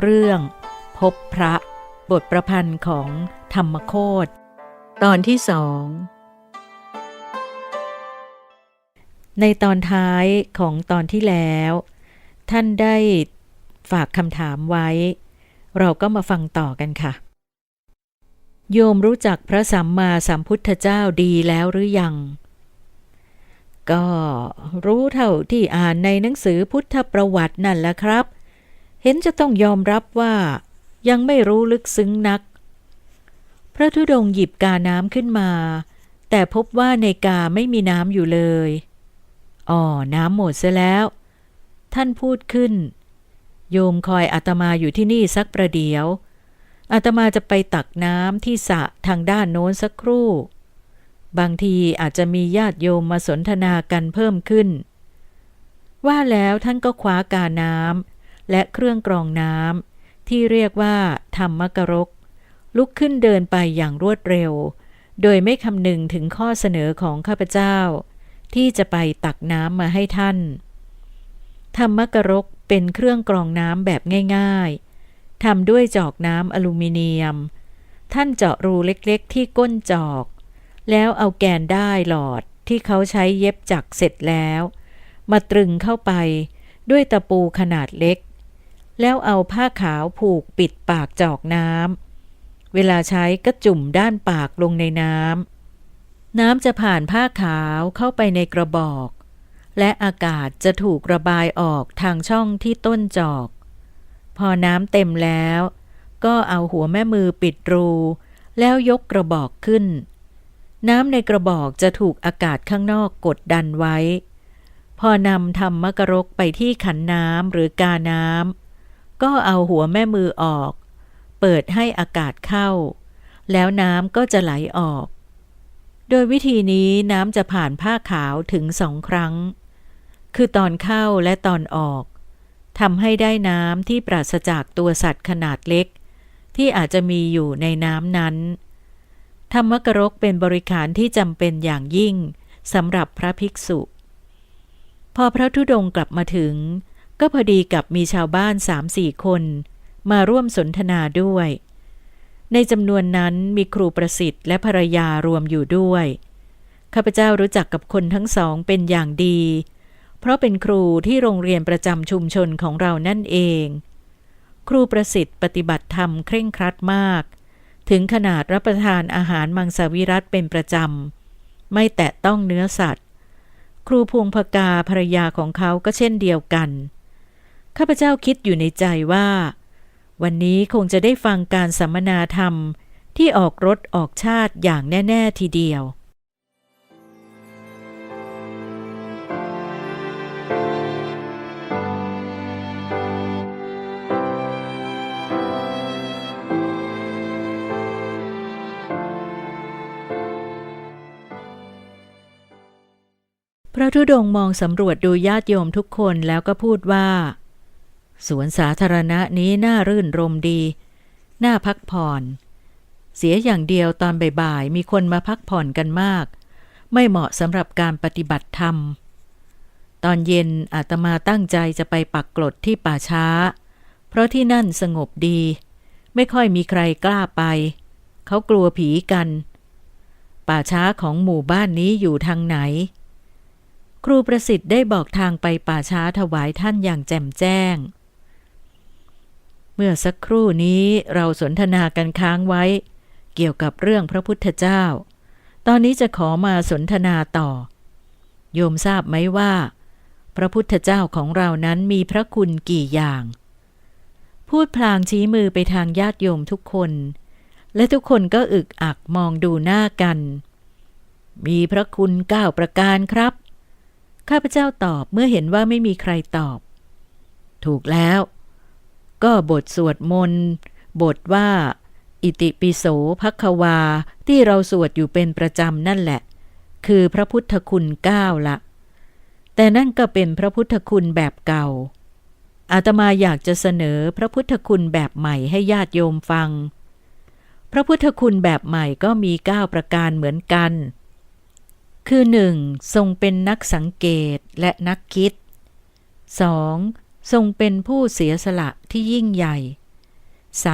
เรื่องพบพระ บทประพันธ์ของธรรมโคตตอนที่สอง ในตอนท้ายของตอนที่แล้ว ท่านได้ฝากคำถามไว้ เราก็มาฟังต่อกันค่ะ โยมรู้จักพระสัมมาสัมพุทธเจ้าดีแล้วหรือยัง ก็รู้เท่าที่อ่านในหนังสือพุทธประวัตินั่นแหละครับ ห็นจะต้องยอมรับว่า ยังไม่รู้ลึกซึ้งนัก พระธุดงค์หยิบกาน้ำขึ้นมา แต่พบว่าในกาไม่มีน้ำอยู่เลยอ๋อน้ำหมดซะแล้ว ท่านพูดขึ้น โยมคอยอาตมาอยู่ที่นี่สักประเดี๋ยวอาตมาจะไปตักน้ำที่สระทางด้านโน้นสักครู่ บางทีอาจจะมีญาติโยมมาสนทนากันเพิ่มขึ้น ว่าแล้วท่านก็คว้ากาน้ำ และเครื่องกรองน้ำที่เรียกว่าธรรมกรก ลุกขึ้นเดินไปอย่างรวดเร็ว โดยไม่คำนึงถึงข้อเสนอของข้าพเจ้า ที่จะไปตักน้ำมาให้ท่าน ธรรมกรกเป็นเครื่องกรองน้ำแบบง่าย ๆทำด้วยจอกน้ำอลูมิเนียม ท่านเจาะรูเล็กๆ ที่ก้นจอก แล้วเอาแกนได้หลอดที่เขาใช้เย็บจักเสร็จแล้ว มาตรึงเข้าไปด้วยตะปูขนาดเล็ก แล้วเอาผ้าขาวผูกปิดปากจอกน้ำเวลาใช้ก็จุ่มด้านปากลงในน้ำน้ำจะผ่านผ้าขาวเข้าไปในกระบอก และอากาศจะถูกระบายออกทางช่องที่ต้นจอก พอน้ำเต็มแล้ว ก็เอาหัวแม่มือปิดรู แล้วยกกระบอกขึ้น น้ำในกระบอกจะถูกอากาศข้างนอกกดดันไว้ พอนำทำมะกรกไปที่ขันน้ำหรือกาน้ำ ก็เอาหัวแม่มือออก เปิดให้อากาศเข้า แล้วน้ำก็จะไหลออก โดยวิธีนี้น้ำจะผ่านผ้าขาวถึงสองครั้ง คือตอนเข้าและตอนออกทำให้ได้น้ำที่ปราศจากตัวสัตว์ขนาดเล็ก ที่อาจจะมีอยู่ในน้ำนั้น ธรรมกรกเป็นบริการที่จำเป็นอย่างยิ่งสำหรับพระภิกษุ พอพระธุดงค์กลับมาถึง ก็พอดีกับมีชาวบ้านสามสี่คน มาร่วมสนทนาด้วย ในจำนวนนั้นมีครูประสิทธิ์และภรรยารวมอยู่ด้วย ข้าพเจ้ารู้จักกับคนทั้งสองเป็นอย่างดี เพราะเป็นครูที่โรงเรียนประจำชุมชนของเรานั่นเอง ครูประสิทธิ์ปฏิบัติธรรมเคร่งครัดมาก ถึงขนาดรับประทานอาหารมังสวิรัตเป็นประจำ ไม่แตะต้องเนื้อสัตว์ ครูพวงพกาภรรยาของเขาก็เช่นเดียวกัน ข้าพเจ้าคิดอยู่ในใจว่า วันนี้คงจะได้ฟังการสัมมนาธรรมที่ออกรถออกชาติอย่างแน่ ๆ ทีเดียวพระธุดงมองสำรวจดูญาติโยมทุกคนแล้วก็พูดว่า สวนสาธารณะนี้น่ารื่นรมดี น่าพักผ่อน เสียอย่างเดียวตอนบ่ายๆ มีคนมาพักผ่อนกันมาก ไม่เหมาะสำหรับการปฏิบัติธรรม ตอนเย็นอาตมาตั้งใจจะไปปักกลดที่ป่าช้า เพราะที่นั่นสงบดี ไม่ค่อยมีใครกล้าไป เขากลัวผีกัน ป่าช้าของหมู่บ้านนี้อยู่ทางไหนครูประสิทธิ์ได้บอกทางไปป่าช้าถวายท่านอย่างแจ่มแจ้ง เมื่อสักครู่นี้เราสนทนากันค้างไว้ เกี่ยวกับเรื่องพระพุทธเจ้า ตอนนี้จะขอมาสนทนาต่อ โยมทราบไหมว่า พระพุทธเจ้าของเรานั้นมีพระคุณกี่อย่าง พูดพลางชี้มือไปทางญาติโยมทุกคน และทุกคนก็อึกอักมองดูหน้ากัน มีพระคุณเก้าประการครับ ข้าพเจ้าตอบเมื่อเห็นว่าไม่มีใครตอบ ถูกแล้ว ก็บทสวดมนต์ บทว่า อิติปิโสภัควาที่เราสวดอยู่เป็นประจำนั่นแหละ คือพระพุทธคุณเก้าละ แต่นั่นก็เป็นพระพุทธคุณแบบเก่า อาตมาอยากจะเสนอพระพุทธคุณแบบใหม่ให้ญาติโยมฟัง พระพุทธคุณแบบใหม่ก็มีเก้าประการเหมือนกัน คือ 1. ทรงเป็นนักสังเกตและนักคิด 2. ทรงเป็นผู้เสียสละที่ยิ่งใหญ่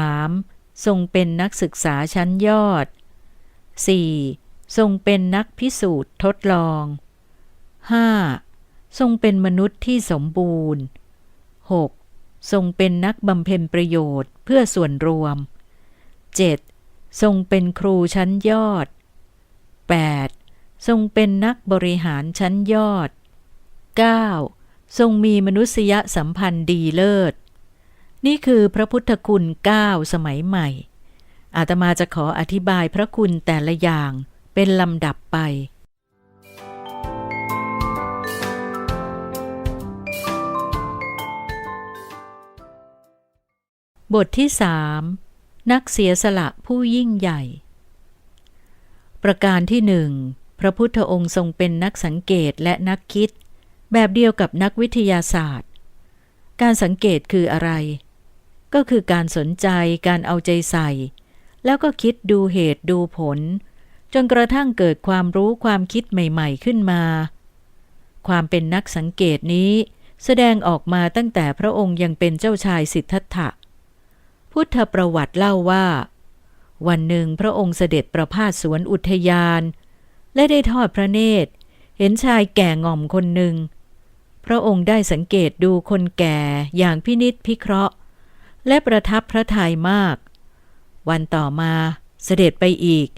3. ทรงเป็นนักศึกษาชั้นยอด 4. ทรงเป็นนักพิสูจน์ทดลอง 5. ทรงเป็นมนุษย์ที่สมบูรณ์ 6. ทรงเป็นนักบำเพ็ญประโยชน์เพื่อส่วนรวม 7. ทรงเป็นครูชั้นยอด 8. ทรงเป็นนักบริหารชั้นยอด 9. ทรงมีมนุษยสัมพันธ์ดีเลิศ นี่คือพระพุทธคุณ9สมัยใหม่ อาตมาจะขออธิบายพระคุณแต่ละอย่างเป็นลำดับไป บทที่สามนักเสียสละผู้ยิ่งใหญ่ ประการที่หนึ่งพระพุทธองค์ทรงเป็นนักสังเกตและนักคิด แบบเดียวกับนักวิทยาศาสตร์ การสังเกตคืออะไร ก็คือการสนใจการเอาใจใส่ แล้วก็คิดดูเหตุดูผล จนกระทั่งเกิดความรู้ความคิดใหม่ๆขึ้นมา ความเป็นนักสังเกตนี้แสดงออกมาตั้งแต่พระองค์ยังเป็นเจ้าชายสิทธัตถะ พุทธประวัติเล่าว่า วันหนึ่งพระองค์เสด็จประพาสสวนอุทยาน และได้ทอดพระเนตร เห็นชายแก่ง่อมคนหนึ่ง พระองค์ได้สังเกตดูคนแก่อย่างพินิษพิเคราะห์ และประทับพระทัยมาก วันต่อมาเสด็จไปอีก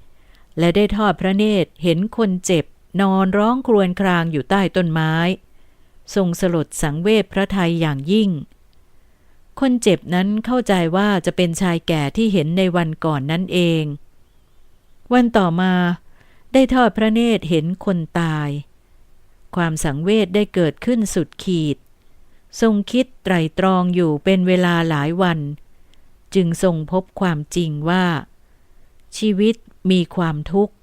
และได้ทอดพระเนตรเห็นคนเจ็บนอนร้องครวญครางอยู่ใต้ต้นไม้ ทรงสลดสังเวชพระทัยอย่างยิ่ง คนเจ็บนั้นเข้าใจว่าจะเป็นชายแก่ที่เห็นในวันก่อนนั่นเอง วันต่อมาได้ทอดพระเนตรเห็นคนตาย ความสังเวชได้เกิดขึ้นสุดขีด ทรงคิดไตรตรองอยู่เป็นเวลาหลายวัน จึงทรงพบความจริงว่า ชีวิตมีความทุกข์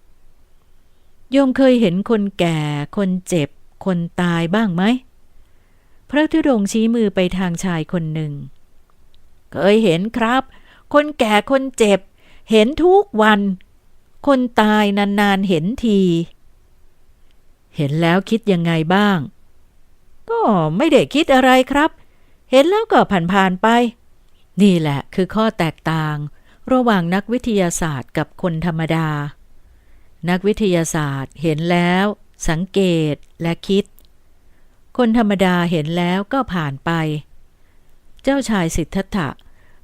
โยมเคยเห็นคนแก่ คนเจ็บ คนตายบ้างไหม พระธุดงชี้มือไปทางชายคนหนึ่ง เคยเห็นครับ คนแก่คนเจ็บ เห็นทุกวัน คนตายนานๆเห็นที เห็นแล้วคิดยังไงบ้าง ก็ไม่ได้คิดอะไรครับ เห็นแล้วก็ผ่านๆไป นี่แหละคือข้อแตกต่าง ระหว่างนักวิทยาศาสตร์กับคนธรรมดา นักวิทยาศาสตร์เห็นแล้ว สังเกตและคิด คนธรรมดาเห็นแล้วก็ผ่านไป เจ้าชายสิทธัตถะ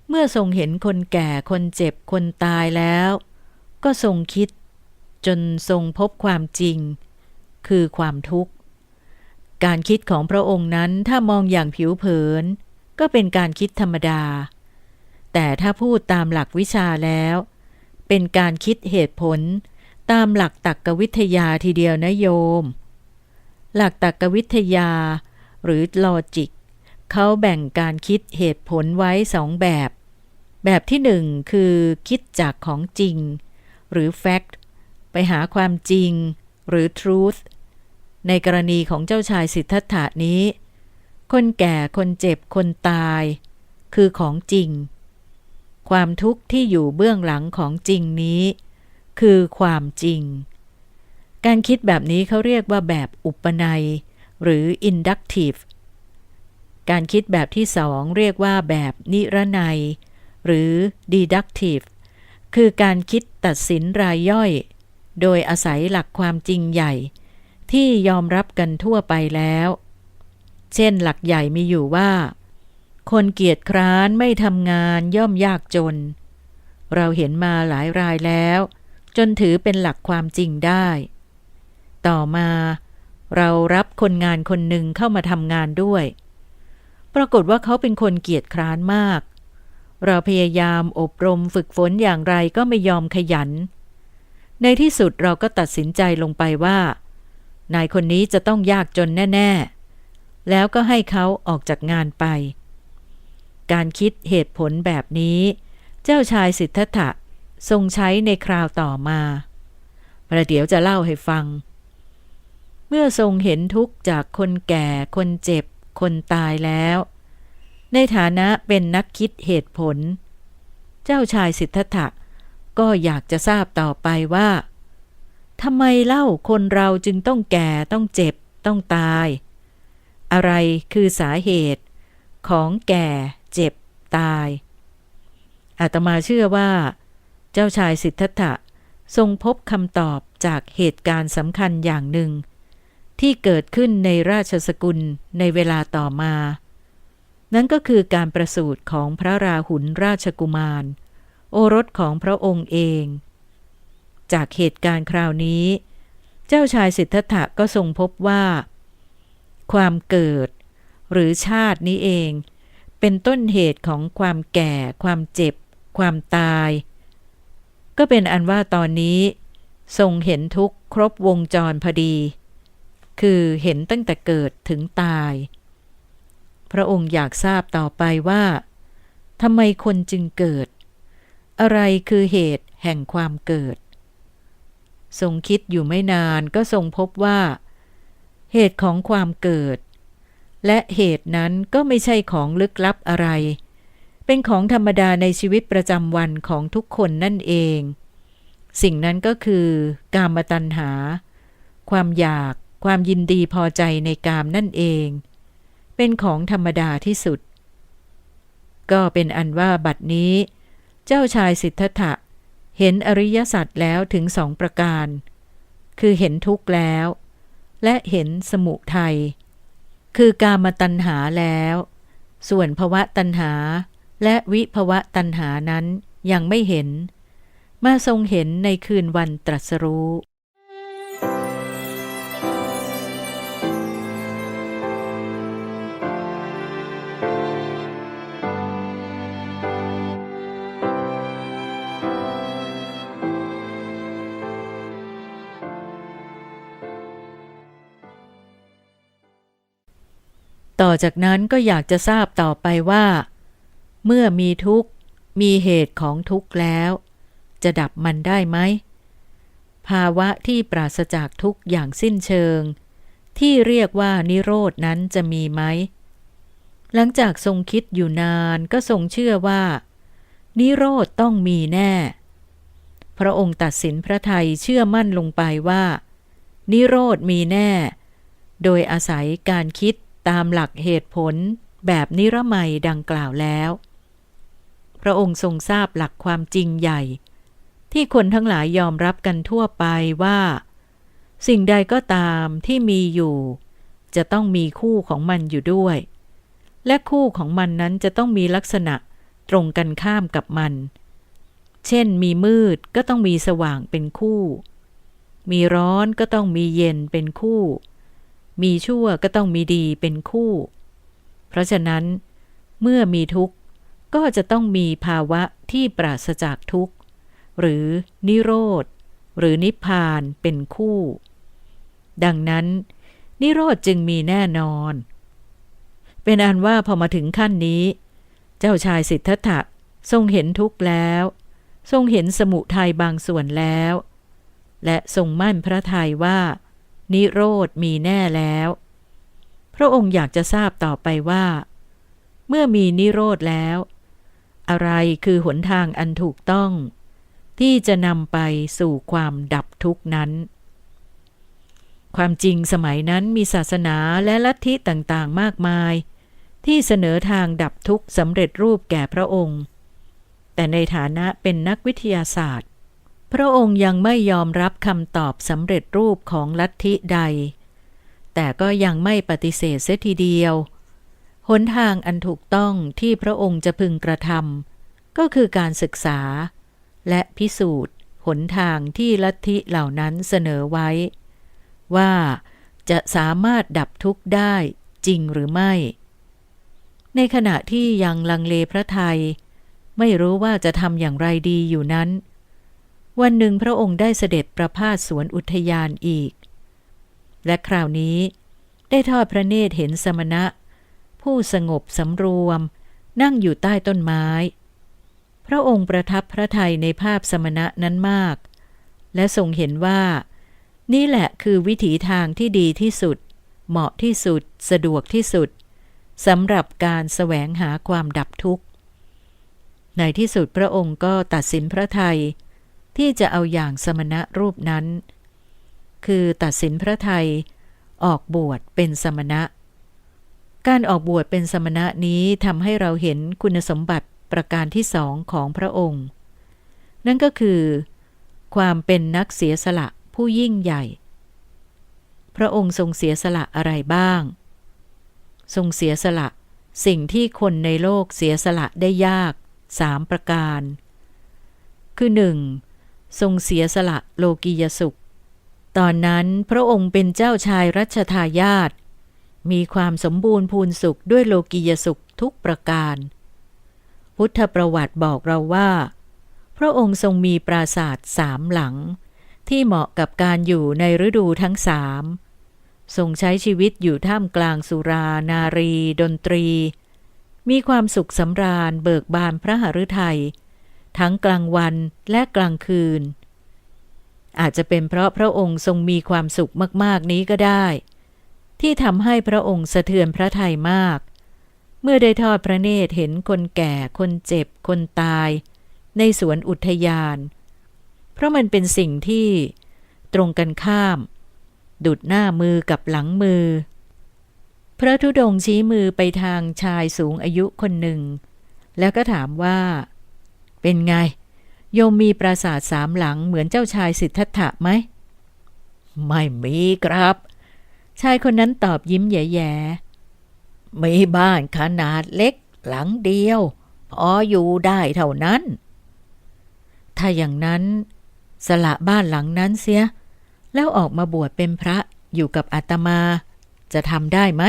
เมื่อทรงเห็นคนแก่คนเจ็บคนตายแล้ว ก็ทรงคิด จนทรงพบความจริง คือความทุกข์ การคิดของพระองค์นั้นถ้ามองอย่างผิวเผิน ก็เป็นการคิดธรรมดา แต่ถ้าพูดตามหลักวิชาแล้ว เป็นการคิดเหตุผล ตามหลักตรรกวิทยาทีเดียวนะโยม หลักตรรกวิทยา หรือลอจิกเขาแบ่งการคิดเหตุผลไว้สองแบบ แบบที่หนึ่งคือคิดจากของจริง หรือ fact ไปหาความจริง หรือ truth ในกรณีของเจ้าชายสิทธัตถะนี้ คนแก่คนเจ็บคนตาย คือของจริง ความทุกข์ที่อยู่เบื้องหลังของจริงนี้ คือความจริง การคิดแบบนี้เขาเรียกว่าแบบอุปนัย หรือ inductive การคิดแบบที่สองเรียกว่าแบบนิรนัย หรือ deductive คือการคิดตัดสินรายย่อย โดยอาศัยหลักความจริงใหญ่ ที่ยอมรับกันทั่วไปแล้ว เช่นหลักใหญ่มีอยู่ว่า คนเกียจคร้านไม่ทำงานย่อมยากจน เราเห็นมาหลายรายแล้ว จนถือเป็นหลักความจริงได้ ต่อมาเรารับคนงานคนหนึ่งเข้ามาทำงานด้วย ปรากฏว่าเขาเป็นคนเกียจคร้านมาก เราพยายามอบรมฝึกฝนอย่างไรก็ไม่ยอมขยัน ในที่สุดเราก็ตัดสินใจลงไปว่า นายคนนี้จะต้องยากจนแน่ ๆ แล้วก็ให้เขาออกจากงานไป การคิดเหตุผลแบบนี้ เจ้าชายสิทธัตถะทรงใช้ในคราวต่อมาประเดี๋ยวจะเล่าให้ฟัง เมื่อทรงเห็นทุกข์จากคนแก่ คนเจ็บ คนตายแล้ว ในฐานะเป็นนักคิดเหตุผล เจ้าชายสิทธัตถะก็อยากจะทราบต่อไปว่า ทำไมเล่าคนเราจึงต้องแก่ต้องเจ็บ ต้องตาย อะไรคือสาเหตุ ของแก่เจ็บตาย อาตมาเชื่อว่า เจ้าชายสิทธัตถะทรงพบคำตอบจากเหตุการณ์สำคัญอย่างหนึ่ง ที่เกิดขึ้นในราชสกุลในเวลาต่อมา นั่นก็คือการประสูติของพระราหุลราชกุมาร โอรสของพระองค์เอง จากเหตุการณ์คราวนี้ เจ้าชายสิทธัตถะก็ทรงพบว่า ความเกิด หรือชาตินี้เอง เป็นต้นเหตุของความแก่ ความเจ็บ ความตาย ก็เป็นอันว่าตอนนี้ ทรงเห็นทุกข์ครบวงจรพอดี คือเห็นตั้งแต่เกิดถึงตาย พระองค์อยากทราบต่อไปว่าทำไมคนจึงเกิด อะไรคือเหตุแห่งความเกิด ทรงคิดอยู่ไม่นานก็ทรงพบว่า เหตุของความเกิด และเหตุนั้นก็ไม่ใช่ของลึกลับอะไร เป็นของธรรมดาในชีวิตประจำวันของทุกคนนั่นเอง สิ่งนั้นก็คือ กามตัณหา ความอยากความยินดีพอใจในกามนั่นเอง เป็นของธรรมดาที่สุด ก็เป็นอันว่าบัดนี้ เจ้าชายสิทธัตถะ เห็นอริยสัจแล้วถึงสองประการ คือเห็นทุกข์แล้ว และเห็นสมุทัย คือกามตัณหาแล้ว ส่วนภวะตัณหา และวิภวะตัณหานั้นยังไม่เห็น มาทรงเห็นในคืนวันตรัสรู้ จากนั้นก็อยากจะทราบต่อไปว่า เมื่อมีทุกข์ มีเหตุของทุกข์แล้ว จะดับมันได้ไหม ภาวะที่ปราศจากทุกข์อย่างสิ้นเชิง ที่เรียกว่านิโรดนั้นจะมีไหม หลังจากทรงคิดอยู่นานก็ทรงเชื่อว่า นิโรธต้องมีแน่ พระองค์ตัดสินพระทัยเชื่อมั่นลงไปว่า นิโรธมีแน่ โดยอาศัยการคิด ตามหลักเหตุผลแบบนิรมัยดังกล่าวแล้ว พระองค์ทรงทราบหลักความจริงใหญ่ ที่คนทั้งหลายยอมรับกันทั่วไปว่า สิ่งใดก็ตามที่มีอยู่ จะต้องมีคู่ของมันอยู่ด้วย และคู่ของมันนั้นจะต้องมีลักษณะตรงกันข้ามกับมัน เช่นมีมืดก็ต้องมีสว่างเป็นคู่ มีร้อนก็ต้องมีเย็นเป็นคู่ มีชั่วก็ต้องมีดีเป็นคู่ เพราะฉะนั้น เมื่อมีทุกข์ก็จะต้องมีภาวะที่ปราศจากทุกข์ หรือนิโรธ หรือนิพพานเป็นคู่ ดังนั้น นิโรธจึงมีแน่นอน เป็นอันว่าพอมาถึงขั้นนี้ เจ้าชายสิทธัตถะทรงเห็นทุกข์แล้ว ทรงเห็นสมุทัยบางส่วนแล้ว และทรงมั่นพระทัยว่า นิโรธมีแน่แล้ว พระองค์อยากจะทราบต่อไปว่า เมื่อมีนิโรธแล้ว อะไรคือหนทางอันถูกต้อง ที่จะนำไปสู่ความดับทุกนั้น ความจริงสมัยนั้นมีศาสนาและลัทธิต่างๆมากมาย ที่เสนอทางดับทุกข์สำเร็จรูปแก่พระองค์ แต่ในฐานะเป็นนักวิทยาศาสตร์ พระองค์ยังไม่ยอมรับคำตอบสำเร็จรูปของลัทธิใด แต่ก็ยังไม่ปฏิเสธเสียทีเดียว หนทางอันถูกต้องที่พระองค์จะพึงกระทำก็คือการศึกษา และพิสูจน์หนทางที่ลัทธิเหล่านั้นเสนอไว้ ว่าจะสามารถดับทุกข์ได้จริงหรือไม่ ในขณะที่ยังลังเลพระไทย ไม่รู้ว่าจะทำอย่างไรดีอยู่นั้น วันหนึ่งพระองค์ได้เสด็จประพาสสวนอุทยานอีก และคราวนี้ได้ทอดพระเนตรเห็นสมณะ ผู้สงบสำรวม นั่งอยู่ใต้ต้นไม้ พระองค์ประทับพระทัยในภาพสมณะนั้นมาก และทรงเห็นว่า นี่แหละคือวิถีทางที่ดีที่สุด เหมาะที่สุด สะดวกที่สุดสำหรับการแสวงหาความดับทุกข์ ในที่สุดพระองค์ก็ตัดสินพระไทย ที่จะเอาอย่างสมณะรูปนั้น คือตัดสินพระไทยออกบวชเป็นสมณะ การออกบวชเป็นสมณะนี้ทำให้เราเห็นคุณสมบัติประการที่สองของพระองค์ นั่นก็คือ ความเป็นนักเสียสละผู้ยิ่งใหญ่ พระองค์ทรงเสียสละอะไรบ้าง ทรงเสียสละสิ่งที่คนในโลกเสียสละได้ยากสามประการ คือหนึ่ง ทรงเสียสละโลกียสุข ตอนนั้นพระองค์เป็นเจ้าชายรัชทายาทมีความสมบูรณ์พูนสุขด้วยโลกียสุขทุกประการ พุทธประวัติบอกเราว่า พระองค์ทรงมีปราสาทสามหลัง ที่เหมาะกับการอยู่ในฤดูทั้งสามทรงใช้ชีวิตอยู่ท่ามกลางสุรานารี ดนตรี มีความสุขสำราญเบิกบานพระหฤทัย ทั้งกลางวันและกลางคืน อาจจะเป็นเพราะพระองค์ทรงมีความสุขมากๆนี้ก็ได้ ที่ทำให้พระองค์สะเทือนพระทัยมาก เมื่อได้ทอดพระเนตรเห็นคนแก่ คนเจ็บ คนตาย ในสวนอุทยาน เพราะมันเป็นสิ่งที่ตรงกันข้าม ดุดหน้ามือกับหลังมือ พระธุดงค์ชี้มือไปทางชายสูงอายุคนหนึ่ง แล้วก็ถามว่า เป็นไง โยมมีปราสาทสามหลังเหมือนเจ้าชายสิทธัตถะไหม ไม่มีครับ ชายคนนั้นตอบยิ้มแย่ๆ มีบ้านขนาดเล็กหลังเดียว พออยู่ได้เท่านั้น ถ้าอย่างนั้น สละบ้านหลังนั้นเสีย แล้วออกมาบวชเป็นพระอยู่กับอาตมา จะทำได้ไหม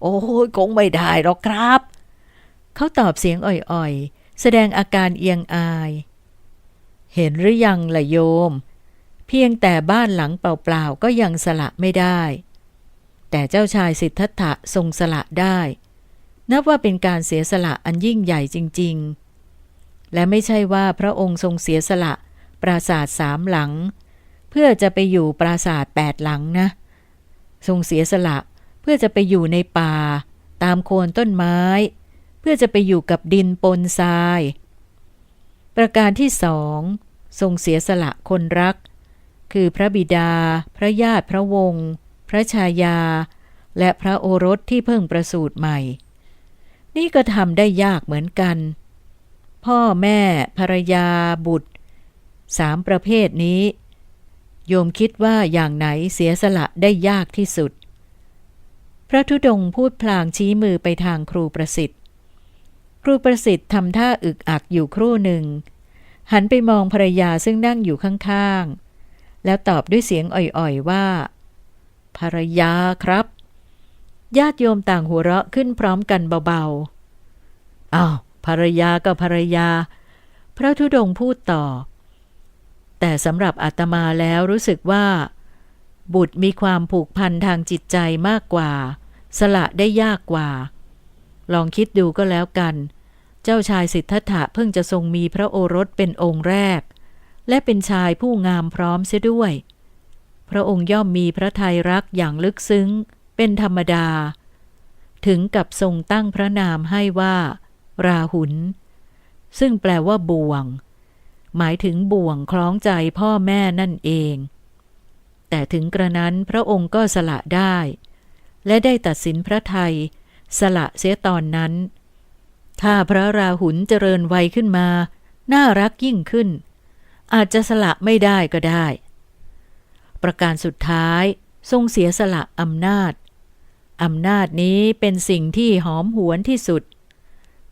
โอ้ยคงไม่ได้หรอกครับ เขาตอบเสียงอ่อยๆ แสดงอาการเอียงอาย เห็นหรือยังล่ะโยม เพียงแต่บ้านหลังเปล่าๆก็ยังสละไม่ได้ แต่เจ้าชายสิทธัตถะทรงสละได้ นับว่าเป็นการเสียสละอันยิ่งใหญ่จริง ๆ และไม่ใช่ว่าพระองค์ทรงเสียสละปราสาทสามหลัง เพื่อจะไปอยู่ปราสาทแปดหลังนะ ทรงเสียสละเพื่อจะไปอยู่ในป่า ตามโคนต้นไม้ เพื่อจะไปอยู่กับดินปนทราย ประการที่สองทรงเสียสละคนรัก คือพระบิดา พระญาติพระวงศ์พระชายา และพระโอรสที่เพิ่งประสูติใหม่ นี่ก็ทำได้ยากเหมือนกัน พ่อแม่ภรรยาบุตรสามประเภทนี้ โยมคิดว่าอย่างไหนเสียสละได้ยากที่สุด พระธุดงค์พูดพลางชี้มือไปทางครูประสิทธิ์ ครูประสิทธิ์ทำท่าอึกอักอยู่ครู่หนึ่ง หันไปมองภรรยาซึ่งนั่งอยู่ข้างๆ แล้วตอบด้วยเสียงอ่อยๆว่า ภรรยาครับ ญาติโยมต่างหัวเราะขึ้นพร้อมกันเบาๆ อ้าว ภรรยาก็ภรรยา พระธุดงค์พูดต่อ แต่สำหรับอาตมาแล้วรู้สึกว่า บุตรมีความผูกพันทางจิตใจมากกว่า สละได้ยากกว่า ลองคิดดูก็แล้วกัน เจ้าชายสิทธัตถะเพิ่งจะทรงมีพระโอรสเป็นองค์แรก และเป็นชายผู้งามพร้อมเสียด้วย พระองค์ย่อมมีพระทัยรักอย่างลึกซึ้ง เป็นธรรมดา ถึงกับทรงตั้งพระนามให้ว่า ราหุลซึ่งแปลว่าบ่วง หมายถึงบ่วงคล้องใจพ่อแม่นั่นเอง แต่ถึงกระนั้นพระองค์ก็สละได้ และได้ตัดสินพระไทย สละเสียตอนนั้น ถ้าพระราหุลเจริญวัยขึ้นมา น่ารักยิ่งขึ้น อาจจะสละไม่ได้ก็ได้ ประการสุดท้ายทรงเสียสละอำนาจ อำนาจนี้เป็นสิ่งที่หอมหวนที่สุด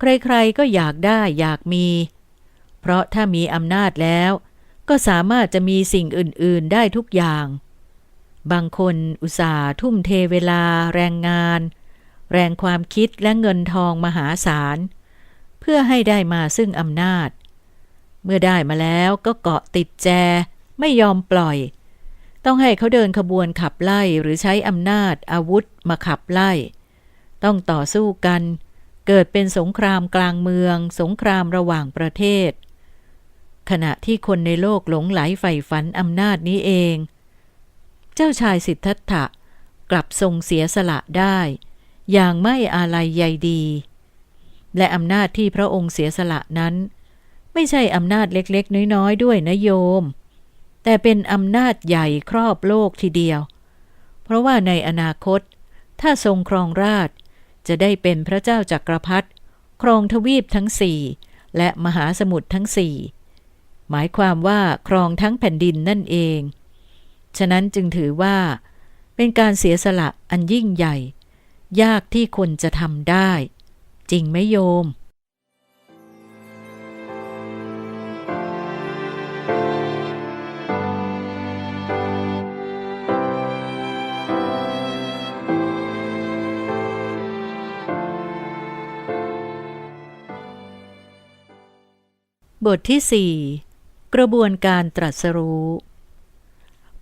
ใครๆก็อยากได้อยากมี เพราะถ้ามีอำนาจแล้ว ก็สามารถจะมีสิ่งอื่นๆได้ทุกอย่าง บางคนอุตส่าห์ทุ่มเทเวลาแรงงาน แรงความคิดและเงินทองมหาศาล เพื่อให้ได้มาซึ่งอำนาจ เมื่อได้มาแล้วก็เกาะติดแจ ไม่ยอมปล่อย ต้องให้เขาเดินขบวนขับไล่หรือใช้อำนาจอาวุธมาขับไล่ ต้องต่อสู้กัน เกิดเป็นสงครามกลางเมือง สงครามระหว่างประเทศ ขณะที่คนในโลกหลงไหลใฝ่ฝันอำนาจนี้เอง เจ้าชายสิทธัตถะกลับทรงเสียสละได้ อย่างไม่อาลัยใยดี และอำนาจที่พระองค์เสียสละนั้น ไม่ใช่อำนาจเล็กๆ น้อยๆ ด้วยนะโยม แต่เป็นอำนาจใหญ่ครอบโลกทีเดียว เพราะว่าในอนาคต ถ้าทรงครองราชจะได้เป็นพระเจ้าจักรพรรดิครองทวีปทั้งสี่และมหาสมุทรทั้งสี่หมายความว่าครองทั้งแผ่นดินนั่นเอง ฉะนั้นจึงถือว่า เป็นการเสียสละอันยิ่งใหญ่ ยากที่คนจะทำได้ จริงไหมโยม บทที่สี่กระบวนการตรัสรู้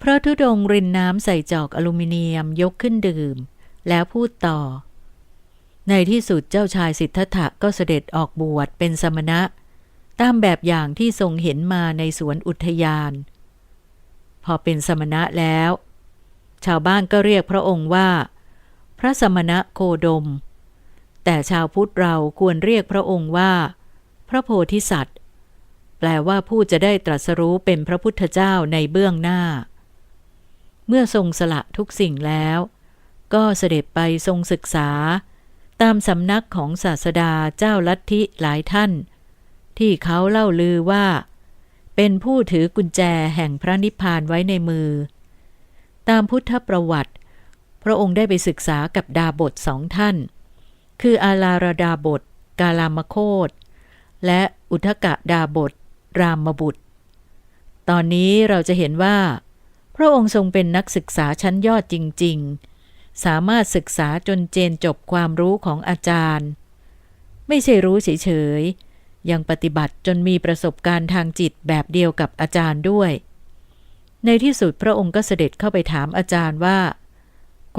พระธุดงค์รินน้ำใส่จอกอลูมิเนียมยกขึ้นดื่ม แล้วพูดต่อ ในที่สุดเจ้าชายสิทธัตถะก็เสด็จออกบวชเป็นสมณะ ตามแบบอย่างที่ทรงเห็นมาในสวนอุทยาน พอเป็นสมณะแล้ว ชาวบ้านก็เรียกพระองค์ว่า พระสมณะโคดม แต่ชาวพุทธเราควรเรียกพระองค์ว่า พระโพธิสัตว์ แปลว่าผู้จะได้ตรัสรู้เป็นพระพุทธเจ้าในเบื้องหน้า เมื่อทรงสละทุกสิ่งแล้ว ก็เสด็จไปทรงศึกษา ตามสำนักของศาสดาเจ้าลัทธิหลายท่าน ที่เขาเล่าลือว่า เป็นผู้ถือกุญแจแห่งพระนิพพานไว้ในมือ ตามพุทธประวัติ พระองค์ได้ไปศึกษากับดาบทสองท่าน คืออาลาราดาบท กาลามโคตและอุทกะดาบท รามบุตร ตอนนี้เราจะเห็นว่า พระองค์ทรงเป็นนักศึกษาชั้นยอดจริง ๆ สามารถศึกษาจนเจนจบความรู้ของอาจารย์ ไม่ใช่รู้เฉยๆ ยังปฏิบัติจนมีประสบการณ์ทางจิตแบบเดียวกับอาจารย์ด้วย ในที่สุดพระองค์ก็เสด็จเข้าไปถามอาจารย์ว่า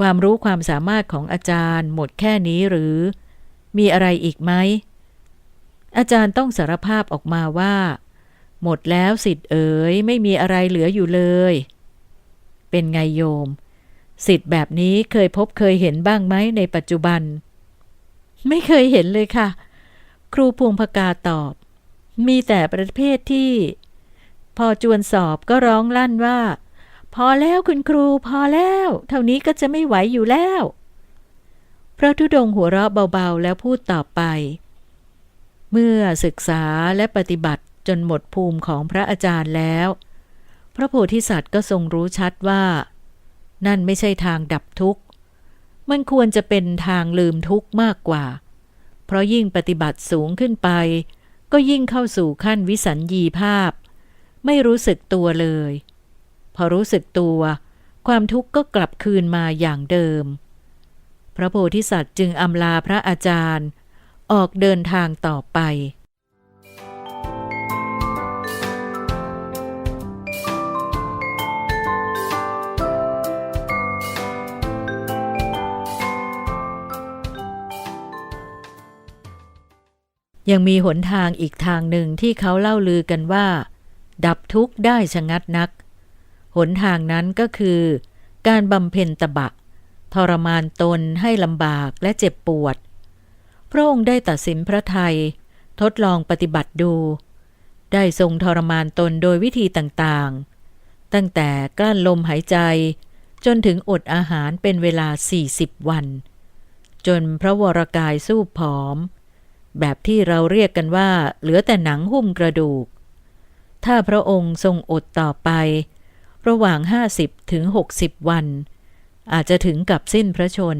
ความรู้ความสามารถของอาจารย์หมดแค่นี้หรือ มีอะไรอีกไหม อาจารย์ต้องสารภาพออกมาว่า หมดแล้วสิทธิ์เอ๋ยไม่มีอะไรเหลืออยู่เลย เป็นไงโยม สิทธิ์แบบนี้เคยพบเคยเห็นบ้างไหมในปัจจุบัน ไม่เคยเห็นเลยค่ะ ครูพวงพกาตอบ มีแต่ประเภทที่ พอจวนสอบก็ร้องลั่นว่า พอแล้วคุณครูพอแล้ว เท่านี้ก็จะไม่ไหวอยู่แล้ว พระธุดงหัวเราะเบาๆ แล้วพูดต่อไป เมื่อศึกษาและปฏิบัติจนหมดภูมิของพระอาจารย์แล้ว พระโพธิสัตว์ก็ทรงรู้ชัดว่า นั่นไม่ใช่ทางดับทุกข์ มันควรจะเป็นทางลืมทุกข์มากกว่า เพราะยิ่งปฏิบัติสูงขึ้นไป ก็ยิ่งเข้าสู่ขั้นวิสัญญีภาพ ไม่รู้สึกตัวเลย พอรู้สึกตัว ความทุกข์ก็กลับคืนมาอย่างเดิม พระโพธิสัตว์จึงอำลาพระอาจารย์ ออกเดินทางต่อไป ยังมีหนทางอีกทางหนึ่งที่เขาเล่าลือกันว่า ดับทุกข์ได้ชะงัดนัก หนทางนั้นก็คือ การบำเพ็ญตบะ ทรมานตนให้ลำบากและเจ็บปวด พระองค์ได้ตัดสินพระไทย ทดลองปฏิบัติดู ได้ทรงทรมานตนโดยวิธีต่างๆ ตั้งแต่กลั้นลมหายใจ จนถึงอดอาหารเป็นเวลา 40 วัน จนพระวรกายสู้ผอม แบบที่เราเรียกกันว่า เหลือแต่หนังหุ้มกระดูก ถ้าพระองค์ทรงอดต่อไป ระหว่าง 50ถึง60 วัน อาจจะถึงกับสิ้นพระชน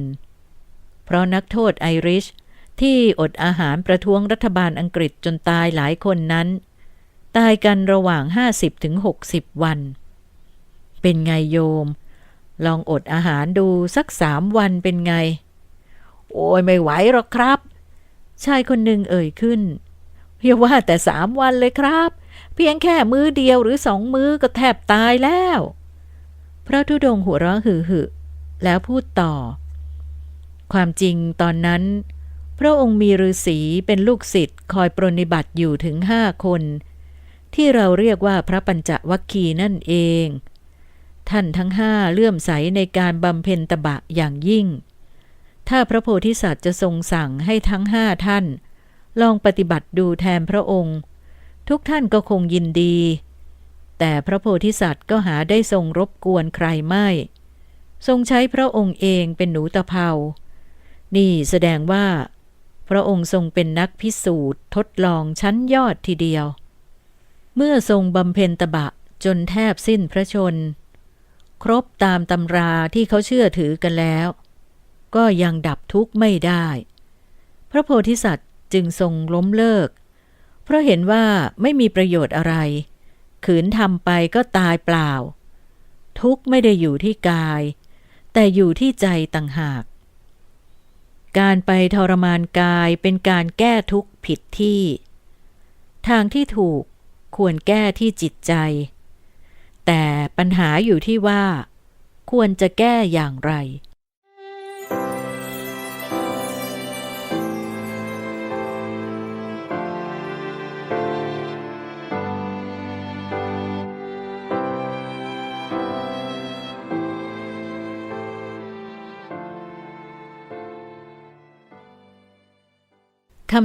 เพราะนักโทษไอริช ที่อดอาหารประท้วงรัฐบาลอังกฤษจนตายหลายคนนั้น ตายกันระหว่าง 50ถึง60 วัน เป็นไงโยม ลองอดอาหารดูสักสามวันเป็นไง โอ้ยไม่ไหวหรอกครับ ชายคนหนึ่งเอ่ยขึ้นอย่าว่าแต่สามวันเลยครับ เพียงแค่มือเดียวหรือสองมือก็แทบตายแล้ว พระธุดงค์หัวเราะหึ่หึแล้วพูดต่อ ความจริงตอนนั้น พระองค์มีฤาษีเป็นลูกศิษย์คอยปรนนิบัติอยู่ถึงห้าคน ที่เราเรียกว่าพระปัญจวัคคีย์นั่นเอง ท่านทั้งห้าเลื่อมใสในการบำเพ็ญตบะอย่างยิ่ง ถ้าพระโพธิสัตว์จะทรงสั่งให้ทั้งห้าท่าน ลองปฏิบัติดูแทนพระองค์ ทุกท่านก็คงยินดี แต่พระโพธิสัตว์ก็หาได้ทรงรบกวนใครไม่ ทรงใช้พระองค์เองเป็นหนูตะเภา นี่แสดงว่า พระองค์ทรงเป็นนักพิสูจน์ทดลองชั้นยอดทีเดียว เมื่อทรงบำเพ็ญตบะจนแทบสิ้นพระชน ครบตามตำราที่เขาเชื่อถือกันแล้ว ก็ยังดับทุกข์ไม่ได้ พระโพธิสัตว์จึงทรงล้มเลิก เพราะเห็นว่าไม่มีประโยชน์อะไร ขืนทำไปก็ตายเปล่า ทุกข์ไม่ได้อยู่ที่กาย แต่อยู่ที่ใจต่างหาก การไปทรมานกายเป็นการแก้ทุกข์ผิดที่ ทางที่ถูกควรแก้ที่จิตใจ แต่ปัญหาอยู่ที่ว่า ควรจะแก้อย่างไร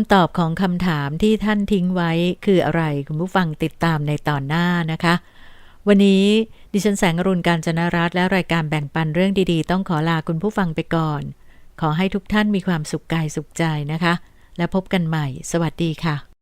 ำตอบของคำถามที่ท่านทิ้งไว้คืออะไร คุณผู้ฟังติดตามในตอนหน้านะคะ วันนี้ดิฉันแสงอรุณการจนรัตและรายการแบ่งปันเรื่องดีๆ ต้องขอลาคุณผู้ฟังไปก่อน ขอให้ทุกท่านมีความสุขกายสุขใจนะคะ และพบกันใหม่ สวัสดีค่ะ